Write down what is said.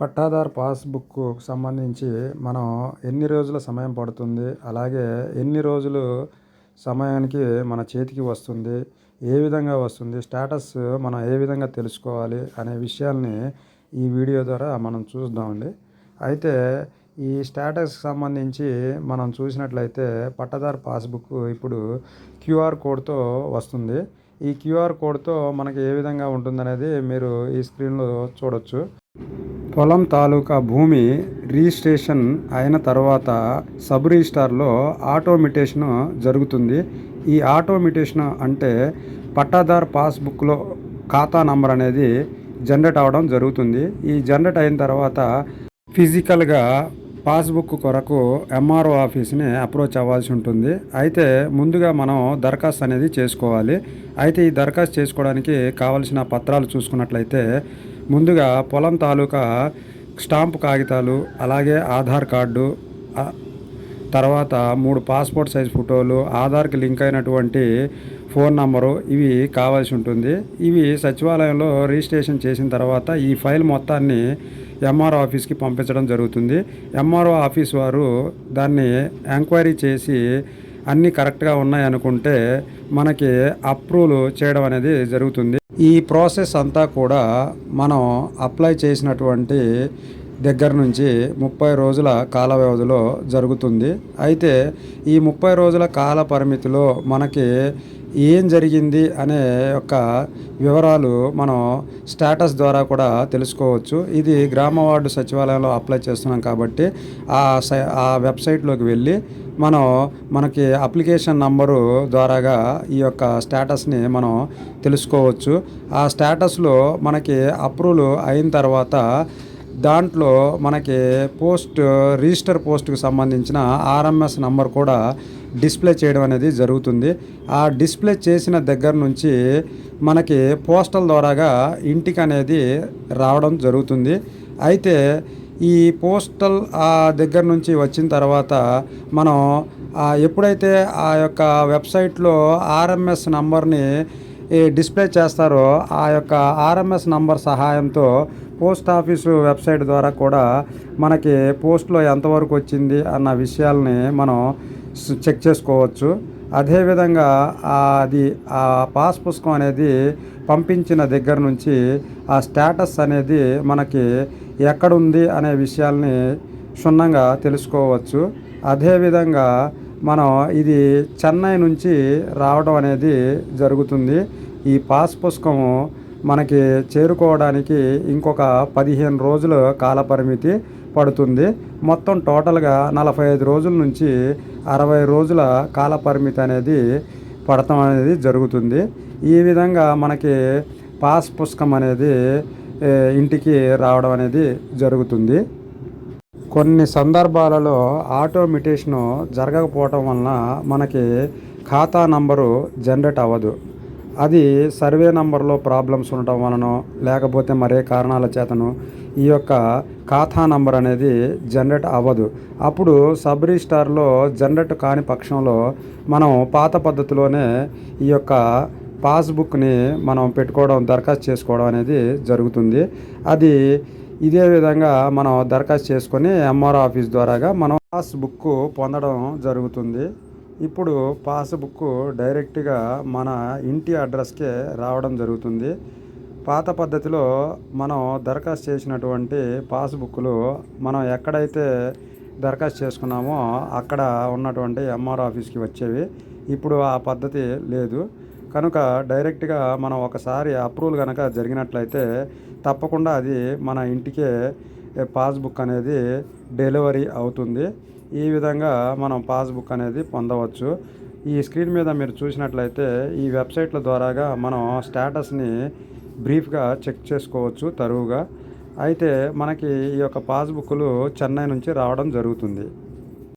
పట్టాదారు పాస్బుక్ సంబంధించి మనం ఎన్ని రోజుల సమయం పడుతుంది అలాగే ఎన్ని రోజులు సమయానికి మన చేతికి వస్తుంది ఏ విధంగా వస్తుంది స్టేటస్ మనం ఏ విధంగా తెలుసుకోవాలి అనే విషయాల్ని ఈ వీడియో ద్వారా మనం చూద్దామండి. అయితే ఈ స్టేటస్కి సంబంధించి మనం చూసినట్లయితే పట్టదారు పాస్బుక్ ఇప్పుడు క్యూఆర్ కోడ్తో వస్తుంది. ఈ క్యూఆర్ కోడ్తో మనకి ఏ విధంగా ఉంటుందనేది మీరు ఈ స్క్రీన్లో చూడొచ్చు. పొలం తాలూకా భూమి రిజిస్ట్రేషన్ అయిన తర్వాత సబ్ రిజిస్టార్లో ఆటోమిటేషన్ జరుగుతుంది. ఈ ఆటోమిటేషన్ అంటే పట్టాదార్ పాస్బుక్లో ఖాతా నంబర్ అనేది జనరేట్ అవ్వడం జరుగుతుంది. ఈ జనరేట్ అయిన తర్వాత ఫిజికల్గా పాస్బుక్ కొరకు ఎంఆర్ఓ ఆఫీస్ని అప్రోచ్ అవ్వాల్సి ఉంటుంది. అయితే ముందుగా మనం దరఖాస్తు అనేది చేసుకోవాలి. అయితే ఈ దరఖాస్తు చేసుకోవడానికి కావలసిన పత్రాలు చూసుకున్నట్లయితే ముందుగా పొలం తాలూకా స్టాంపు కాగితాలు అలాగే ఆధార్ కార్డు తర్వాత మూడు పాస్పోర్ట్ సైజ్ ఫోటోలు ఆధార్కి లింక్ అయినటువంటి ఫోన్ నంబరు ఇవి కావాల్సి ఉంటుంది. ఇవి సచివాలయంలో రిజిస్ట్రేషన్ చేసిన తర్వాత ఈ ఫైల్ మొత్తాన్ని ఎంఆర్ఓ ఆఫీస్కి పంపించడం జరుగుతుంది. ఎంఆర్ఓ ఆఫీస్ వారు దాన్ని ఎంక్వైరీ చేసి అన్నీ కరెక్ట్గా ఉన్నాయి అనుకుంటే మనకి అప్రూవల్ చేయడం అనేది జరుగుతుంది. ఈ ప్రాసెస్ అంతా కూడా మనం అప్లై చేసినటువంటి దగ్గర నుంచి ముప్పై రోజుల కాల వ్యవధిలో జరుగుతుంది. అయితే ఈ ముప్పై రోజుల కాల పరిమితిలో మనకి ఏం జరిగింది అనే యొక్క వివరాలు మనం స్టేటస్ ద్వారా కూడా తెలుసుకోవచ్చు. ఇది గ్రామ వార్డు సచివాలయంలో అప్లై చేస్తున్నాం కాబట్టి ఆ సై ఆ వెబ్సైట్లోకి వెళ్ళి మనం మనకి అప్లికేషన్ నంబరు ద్వారాగా ఈ యొక్క స్టేటస్ని మనం తెలుసుకోవచ్చు. ఆ స్టేటస్లో మనకి అప్రూవల్ అయిన తర్వాత దాంట్లో మనకి పోస్ట్ రిజిస్టర్ పోస్ట్కి సంబంధించిన ఆర్ఎంఎస్ నంబర్ కూడా డిస్ప్లే చేయడం అనేది జరుగుతుంది. ఆ డిస్ప్లే చేసిన దగ్గర నుంచి మనకి పోస్టల్ ద్వారాగా ఇంటికి అనేది రావడం జరుగుతుంది. అయితే ఈ పోస్టల్ ఆ దగ్గర నుంచి వచ్చిన తర్వాత మనం ఎప్పుడైతే ఆ యొక్క వెబ్సైట్లో ఆర్ఎంఎస్ నంబర్ని డిస్ప్లే చేస్తారో ఆ యొక్క ఆర్ఎంఎస్ నంబర్ సహాయంతో పోస్ట్ ఆఫీసు వెబ్సైట్ ద్వారా కూడా మనకి పోస్ట్లో ఎంతవరకు వచ్చింది అన్న విషయాల్ని మనం చెక్ చేసుకోవచ్చు. అదేవిధంగా అది ఆ పాస్ పుస్తకం అనేది పంపించిన దగ్గర నుంచి ఆ స్టేటస్ అనేది మనకి ఎక్కడుంది అనే విషయాల్ని క్షుణ్ణంగా తెలుసుకోవచ్చు. అదేవిధంగా మనం ఇది చెన్నై నుంచి రావడం అనేది జరుగుతుంది. ఈ పాస్ పుస్తకము మనకి చేరుకోవడానికి ఇంకొక పదిహేను రోజుల కాలపరిమితి పడుతుంది. మొత్తం టోటల్గా నలభై ఐదు రోజుల నుంచి అరవై రోజుల కాలపరిమితి అనేది పడటం అనేది జరుగుతుంది. ఈ విధంగా మనకి పాస్ పుస్తకం అనేది ఇంటికి రావడం అనేది జరుగుతుంది. కొన్ని సందర్భాలలో ఆటోమిటేషను జరగకపోవటం వలన మనకి ఖాతా నంబరు జనరేట్ అవ్వదు. అది సర్వే నంబర్లో ప్రాబ్లమ్స్ ఉండటం వలన లేకపోతే మరే కారణాల చేతను ఈ యొక్క ఖాతా నంబర్ అనేది జనరేట్ అవ్వదు. అప్పుడు సబ్ రిజిస్టార్లో జనరేట్ కాని పక్షంలో మనం పాత పద్ధతిలోనే ఈ యొక్క పాస్బుక్ని మనం పెట్టుకోవడం దరఖాస్తు చేసుకోవడం అనేది జరుగుతుంది. అది ఇదే విధంగా మనం దరఖాస్తు చేసుకొని ఎంఆర్ఓ ఆఫీస్ ద్వారాగా మనం పాస్బుక్ పొందడం జరుగుతుంది. ఇప్పుడు పాస్బుక్ డైరెక్ట్గా మన ఇంటి అడ్రస్కే రావడం జరుగుతుంది. పాత పద్ధతిలో మనం దరఖాస్తు చేసినటువంటి పాస్బుక్లు మనం ఎక్కడైతే దరఖాస్తు చేసుకున్నామో అక్కడ ఉన్నటువంటి ఎంఆర్ ఆఫీస్కి వచ్చేవి. ఇప్పుడు ఆ పద్ధతి లేదు. కనుక డైరెక్ట్గా మనం ఒకసారి అప్రూవల్ కనుక జరిగినట్లయితే తప్పకుండా అది మన ఇంటికే పాస్బుక్ అనేది డెలివరీ అవుతుంది. ఈ విధంగా మనం పాస్బుక్ అనేది పొందవచ్చు. ఈ స్క్రీన్ మీద మీరు చూసినట్లయితే ఈ వెబ్సైట్ల ద్వారాగా మనం స్టేటస్ని బ్రీఫ్గా చెక్ చేసుకోవచ్చు తరువుగా. అయితే మనకి ఈ యొక్క పాస్బుక్లు చెన్నై నుంచి రావడం జరుగుతుంది.